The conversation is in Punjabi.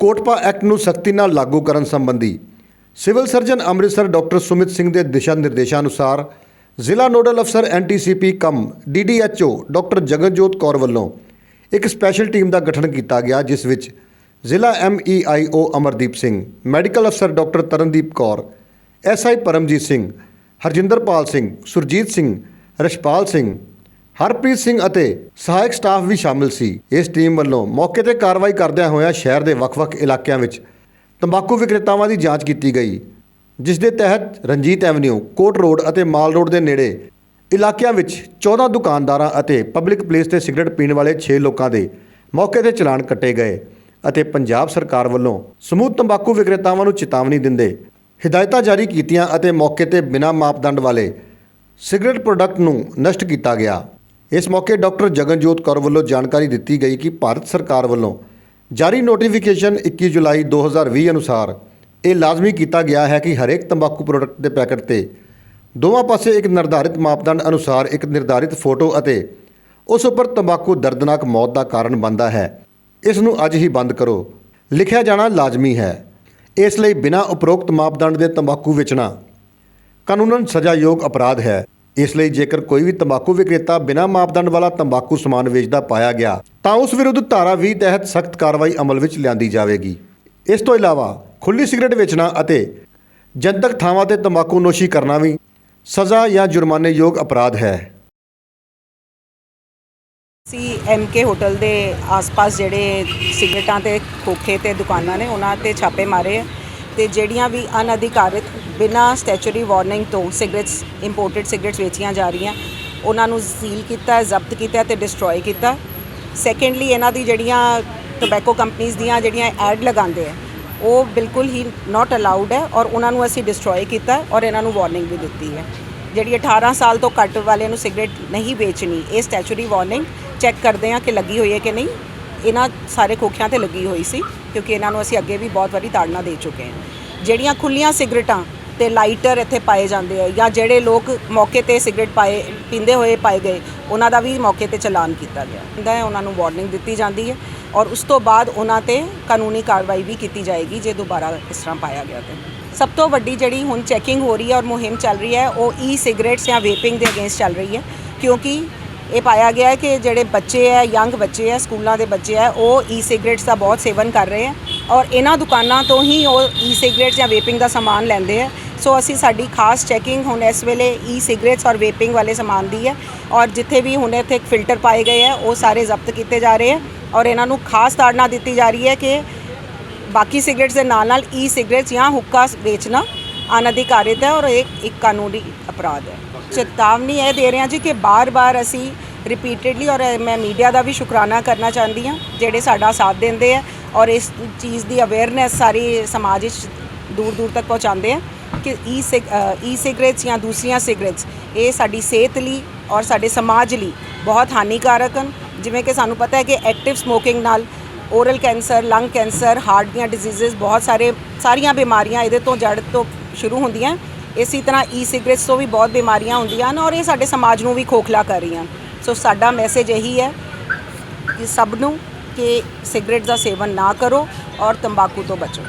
ਕੋਟਪਾ ਐਕਟ ਨੂੰ ਸਖਤੀ ਨਾਲ ਲਾਗੂ ਕਰਨ ਸੰਬੰਧੀ civil surgeon Amritsar doctor Sumit Singh ਦੇ ਦਿਸ਼ਾ ਨਿਰਦੇਸ਼ਾਂ ਅਨੁਸਾਰ ਜ਼ਿਲ੍ਹਾ ਨੋਡਲ ਅਫਸਰ ਐਨਟੀਸੀਪੀ ਕਮ ਡੀਡੀਐਚਓ ਡਾਕਟਰ ਜਗਨਜੋਤ ਕੌਰ ਵੱਲੋਂ ਇੱਕ ਸਪੈਸ਼ਲ ਟੀਮ ਦਾ ਗਠਨ ਕੀਤਾ ਗਿਆ, ਜਿਸ ਵਿੱਚ ਜ਼ਿਲ੍ਹਾ ਐਮਈਆਈਓ ਅਮਰਦੀਪ ਸਿੰਘ, ਮੈਡੀਕਲ ਅਫਸਰ ਡਾਕਟਰ ਤਰਨਦੀਪ ਕੌਰ ਐਸਆਈ ਪਰਮਜੀਤ ਸਿੰਘ, ਹਰਜਿੰਦਰਪਾਲ ਸਿੰਘ, ਸੁਰਜੀਤ ਸਿੰਘ ਰਸ਼ਪਾਲ ਸਿੰਘ ਹਰਪ੍ਰੀਤ ਸਿੰਘ ਅਤੇ ਸਹਾਇਕ ਸਟਾਫ ਵੀ ਸ਼ਾਮਿਲ ਸੀ। ਇਸ ਟੀਮ ਵੱਲੋਂ ਮੌਕੇ ਤੇ ਕਾਰਵਾਈ ਕਰਦਿਆਂ ਹੋਇਆਂ ਸ਼ਹਿਰ ਦੇ ਵੱਖ-ਵੱਖ ਇਲਾਕਿਆਂ ਵਿੱਚ ਤੰਬਾਕੂ ਵਿਕਰੇਤਾਵਾਂ ਦੀ ਜਾਂਚ ਕੀਤੀ ਗਈ, ਜਿਸ ਦੇ ਤਹਿਤ ਰਣਜੀਤ ਐਵਨਿਊ, ਕੋਟ ਰੋਡ ਅਤੇ ਮਾਲ ਰੋਡ ਦੇ ਨੇੜੇ ਇਲਾਕਿਆਂ ਵਿੱਚ 14 ਦੁਕਾਨਦਾਰਾਂ ਅਤੇ ਪਬਲਿਕ ਪਲੇਸ ਤੇ ਸਿਗਰਟ ਪੀਣ ਵਾਲੇ 6 ਲੋਕਾਂ ਦੇ ਮੌਕੇ ਤੇ ਚਲਾਨ ਕੱਟੇ ਗਏ ਅਤੇ ਪੰਜਾਬ ਸਰਕਾਰ ਵੱਲੋਂ ਸਮੂਹ ਤੰਬਾਕੂ ਵਿਕਰੇਤਾਵਾਂ ਨੂੰ ਚੇਤਾਵਨੀ ਦਿੰਦੇ ਹਦਾਇਤਾਂ ਜਾਰੀ ਕੀਤੀਆਂ ਅਤੇ ਮੌਕੇ ਤੇ ਬਿਨਾਂ ਮਾਪਦੰਡ ਵਾਲੇ ਸਿਗਰਟ ਪ੍ਰੋਡਕਟ ਨੂੰ ਨਸ਼ਟ ਕੀਤਾ ਗਿਆ। ਇਸ ਮੌਕੇ ਡਾਕਟਰ ਜਗਨਜੋਤ ਕੌਰ ਵੱਲੋਂ ਜਾਣਕਾਰੀ ਦਿੱਤੀ ਗਈ ਕਿ ਭਾਰਤ ਸਰਕਾਰ ਵੱਲੋਂ ਜਾਰੀ ਨੋਟੀਫਿਕੇਸ਼ਨ 21 ਜੁਲਾਈ 2020 ਅਨੁਸਾਰ ਇਹ ਲਾਜ਼ਮੀ ਕੀਤਾ ਗਿਆ ਹੈ ਕਿ ਹਰੇਕ ਤੰਬਾਕੂ ਪ੍ਰੋਡਕਟ ਦੇ ਪੈਕੇਟ ਤੇ ਦੋਵਾਂ ਪਾਸੇ ਇੱਕ ਨਿਰਧਾਰਿਤ ਮਾਪਦੰਡ ਅਨੁਸਾਰ ਇੱਕ ਨਿਰਧਾਰਿਤ ਫੋਟੋ ਅਤੇ ਉਸ ਉੱਪਰ ਤੰਬਾਕੂ ਦਰਦਨਾਕ ਮੌਤ ਦਾ ਕਾਰਨ ਬਣਦਾ ਹੈ। ਇਸ ਨੂੰ ਅੱਜ ਹੀ ਬੰਦ ਕਰੋ। ਲਿਖਿਆ ਜਾਣਾ ਲਾਜ਼ਮੀ ਹੈ। ਇਸ ਲਈ ਬਿਨਾਂ ਉਪਰੋਕਤ ਮਾਪਦੰਡ ਦੇ ਤੰਬਾਕੂ ਵੇਚਣਾ ਕਾਨੂੰਨਨ ਸਜ਼ਾਯੋਗ ਅਪਰਾਧ ਹੈ। ਇਸ ਲਈ ਜੇਕਰ ਕੋਈ ਵੀ ਤੰਬਾਕੂ ਵਿਕਰੇਤਾ ਬਿਨਾਂ ਮਾਪਦੰਡ ਵਾਲਾ ਤੰਬਾਕੂ ਸਮਾਨ ਵੇਚਦਾ ਪਾਇਆ ਗਿਆ, ਤਾਂ ਉਸ ਵਿਰੁੱਧ ਧਾਰਾ 20 ਤਹਿਤ ਸਖਤ ਕਾਰਵਾਈ ਅਮਲ ਵਿੱਚ ਲਿਆਂਦੀ ਜਾਵੇਗੀ। ਇਸ ਤੋਂ ਇਲਾਵਾ ਖੁੱਲੀ ਸਿਗਰਟ ਵੇਚਣਾ ਅਤੇ ਜਨਤਕ ਥਾਵਾਂ ਤੇ ਤੰਬਾਕੂ ਨੋਸ਼ੀ ਕਰਨਾ ਵੀ ਸਜ਼ਾ ਜਾਂ ਜੁਰਮਾਨੇਯੋਗ ਅਪਰਾਧ ਹੈ। ਸੀ ਕੇ ਹੋਟਲ ਦੇ ਆਸ-ਪਾਸ ਜਿਹੜੇ ਸਿਗਰਟਾਂ ਤੇ, ਖੋਖੇ ਤੇ ਦੁਕਾਨਾਂ ਨੇ, ਉਹਨਾਂ ਤੇ ਛਾਪੇ ਮਾਰੇ ਤੇ ਜਿਹੜੀਆਂ ਵੀ ਅਨਅਧਿਕਾਰਿਤ ਬਿਨਾਂ ਸਟੈਚੂਰੀ ਵਾਰਨਿੰਗ ਤੋਂ ਸਿਗਰਟਸ ਇੰਪੋਰਟਡ ਸਿਗਰਟਸ ਵੇਚੀਆਂ ਜਾ ਰਹੀਆਂ, ਉਹਨਾਂ ਨੂੰ ਸੀਲ ਕੀਤਾ, ਜ਼ਬਤ ਕੀਤਾ ਹੈ ਤੇ ਡਿਸਟਰੋਏ ਕੀਤਾ। ਸੈਕੰਡਲੀ ਇਹਨਾਂ ਦੀ ਜਿਹੜੀਆਂ ਟੋਬੈਕੋ ਕੰਪਨੀਆਂ ਦੀਆਂ ਜਿਹੜੀਆਂ ਐਡ ਲਗਾਉਂਦੇ ਆ, ਉਹ ਬਿਲਕੁਲ ਹੀ ਨਾਟ ਅਲਾਉਡ ਹੈ ਔਰ ਉਹਨਾਂ ਨੂੰ ਅਸੀਂ ਡਿਸਟਰੋਏ ਕੀਤਾ ਔਰ ਇਹਨਾਂ ਨੂੰ ਵਾਰਨਿੰਗ ਵੀ ਦਿੱਤੀ ਹੈ। ਜਿਹੜੀ 18 ਸਾਲ ਤੋਂ ਘੱਟ ਵਾਲੇ ਨੂੰ ਸਿਗਰਟ ਨਹੀਂ ਵੇਚਣੀ, ਇਹ ਸਟੈਚੂਰੀ ਵਾਰਨਿੰਗ ਚੈੱਕ ਕਰਦੇ ਹਾਂ ਕਿ ਲੱਗੀ ਹੋਈ ਹੈ ਕਿ ਨਹੀਂ। ਇਹਨਾਂ ਸਾਰੇ ਖੋਖਿਆਂ ਤੇ ਲੱਗੀ ਹੋਈ ਸੀ। ਕਿਉਂਕਿ ਇਹਨਾਂ ਨੂੰ ਅਸੀਂ ਅੱਗੇ ਵੀ ਬਹੁਤ ਵਾਰੀ ਤਾੜਨਾ ਦੇ ਚੁੱਕੇ ਹਾਂ। ਜਿਹੜੀਆਂ ਖੁੱਲੀਆਂ ਸਿਗਰਟਾਂ ਤੇ ਲਾਈਟਰ ਇੱਥੇ ਪਾਏ ਜਾਂਦੇ ਆ ਜਾਂ ਜਿਹੜੇ ਲੋਕ ਮੌਕੇ ਤੇ ਸਿਗਰਟ ਪਾਏ, ਪੀਂਦੇ ਹੋਏ ਪਾਏ ਗਏ, ਉਹਨਾਂ ਦਾ ਵੀ ਮੌਕੇ ਤੇ ਚਲਾਨ ਕੀਤਾ ਗਿਆ। ਹੁੰਦਾ ਹੈ, ਉਹਨਾਂ ਨੂੰ ਵਾਰਨਿੰਗ ਦਿੱਤੀ ਜਾਂਦੀ ਹੈ ਔਰ ਉਸ ਤੋਂ ਬਾਅਦ ਉਹਨਾਂ ਤੇ ਕਾਨੂੰਨੀ ਕਾਰਵਾਈ ਵੀ ਕੀਤੀ ਜਾਏਗੀ ਜੇ ਦੁਬਾਰਾ ਇਸ ਤਰ੍ਹਾਂ ਪਾਇਆ ਗਿਆ ਤੇ। ਸਭ ਤੋਂ ਵੱਡੀ ਜਿਹੜੀ ਹੁਣ ਚੈਕਿੰਗ ਹੋ ਰਹੀ ਹੈ ਔਰ ਮੁਹਿੰਮ ਚੱਲ ਰਹੀ ਹੈ, ਉਹ ਈ ਸਿਗਰਟਸ ਜਾਂ ਵੇਪਿੰਗ ਦੇ ਅਗੇਂਸਟ ਚੱਲ ਰਹੀ ਹੈ, ਕਿਉਂਕਿ ਇਹ ਪਾਇਆ ਗਿਆ ਹੈ ਕਿ ਜਿਹੜੇ ਬੱਚੇ ਹੈ, ਯੰਗ ਬੱਚੇ ਹੈ, ਸਕੂਲਾਂ ਦੇ ਬੱਚੇ ਹੈ, ਉਹ ਈ ਸਿਗਰਟਸ ਦਾ ਬਹੁਤ ਸੇਵਨ ਕਰ ਰਹੇ ਹੈ ਔਰ ਇਹਨਾਂ ਦੁਕਾਨਾਂ ਤੋਂ ਹੀ ਉਹ ਈ ਸਿਗਰਟਸ ਜਾਂ ਵੇਪਿੰਗ ਦਾ ਸਮਾਨ ਲੈਂਦੇ ਹੈ। ਸੋ ਅਸੀਂ ਸਾਡੀ ਖਾਸ ਚੈਕਿੰਗ ਹੁਣ ਇਸ ਵੇਲੇ ਈ ਸਿਗਰਟਸ ਔਰ ਵੇਪਿੰਗ ਵਾਲੇ ਸਮਾਨ ਦੀ ਹੈ ਔਰ ਜਿੱਥੇ ਵੀ ਹੁਣ ਇੱਥੇ ਫਿਲਟਰ ਪਾਏ ਗਏ ਹੈ, ਉਹ ਸਾਰੇ ਜ਼ਬਤ ਕੀਤੇ ਜਾ ਰਹੇ ਹੈ ਔਰ ਇਹਨਾਂ ਨੂੰ ਖਾਸ ਤਾੜਨਾ ਦਿੱਤੀ ਜਾ ਰਹੀ ਹੈ ਕਿ ਬਾਕੀ ਸਿਗਰਟਸ ਦੇ ਨਾਲ ਨਾਲ ਈ ਸਿਗਰਟਸ ਜਾਂ ਹੁੱਕਾ ਵੇਚਣਾ ਅਨਅਧਿਕਾਰਿਤ ਹੈ ਔਰ ਇਹ ਇੱਕ ਕਾਨੂੰਨੀ ਅਪਰਾਧ ਹੈ। ਚੇਤਾਵਨੀ ਇਹ ਦੇ ਰਹੇ ਹਾਂ ਜੀ ਕਿ ਬਾਰ-ਬਾਰ ਅਸੀਂ ਰਿਪੀਟਿਡਲੀ ਔਰ ਮੈਂ ਮੀਡੀਆ ਦਾ ਵੀ ਸ਼ੁਕਰਾਨਾ ਕਰਨਾ ਚਾਹੁੰਦੀ ਹਾਂ, ਜਿਹੜੇ ਸਾਡਾ ਸਾਥ ਦਿੰਦੇ ਆ ਔਰ ਇਸ ਚੀਜ਼ ਦੀ ਅਵੇਅਰਨੈਸ ਸਾਰੀ ਸਮਾਜ ਵਿੱਚ ਦੂਰ-ਦੂਰ ਤੱਕ ਪਹੁੰਚਾਉਂਦੇ ਆ ਕਿ ਈ ਈ ਸਿਗਰਟਸ ਜਾਂ ਦੂਸਰੀਆਂ ਸਿਗਰਟਸ ਇਹ ਸਾਡੀ ਸਿਹਤ ਲਈ ਔਰ ਸਾਡੇ ਸਮਾਜ ਲਈ ਬਹੁਤ ਹਾਨੀਕਾਰਕ ਹਨ। ਜਿਵੇਂ ਕਿ ਸਾਨੂੰ ਪਤਾ ਹੈ ਕਿ ਐਕਟਿਵ ਸਮੋਕਿੰਗ ਨਾਲ oral cancer lung cancer heart ਦੀਆਂ ਡਿਜ਼ੀਜ਼ਸ ਬਹੁਤ ਸਾਰੇ, ਸਾਰੀਆਂ ਬਿਮਾਰੀਆਂ ਇਹਦੇ ਤੋਂ ਜੜ ਤੋਂ ਸ਼ੁਰੂ ਹੁੰਦੀਆਂ। ਇਸੇ ਤਰ੍ਹਾਂ ਈ ਸਿਗਰਟਸ ਤੋਂ ਵੀ ਬਹੁਤ ਬਿਮਾਰੀਆਂ ਹੁੰਦੀਆਂ ਹਨ ਔਰ ਇਹ ਸਾਡੇ ਸਮਾਜ ਨੂੰ ਵੀ ਖੋਖਲਾ ਕਰ ਰਹੀਆਂ। ਸੋ ਸਾਡਾ ਮੈਸੇਜ ਇਹੀ ਹੈ ਕਿ ਸਭ ਨੂੰ ਕਿ ਸਿਗਰਟ ਦਾ ਸੇਵਨ ਨਾ ਕਰੋ ਔਰ ਤੰਬਾਕੂ ਤੋਂ ਬਚੋ।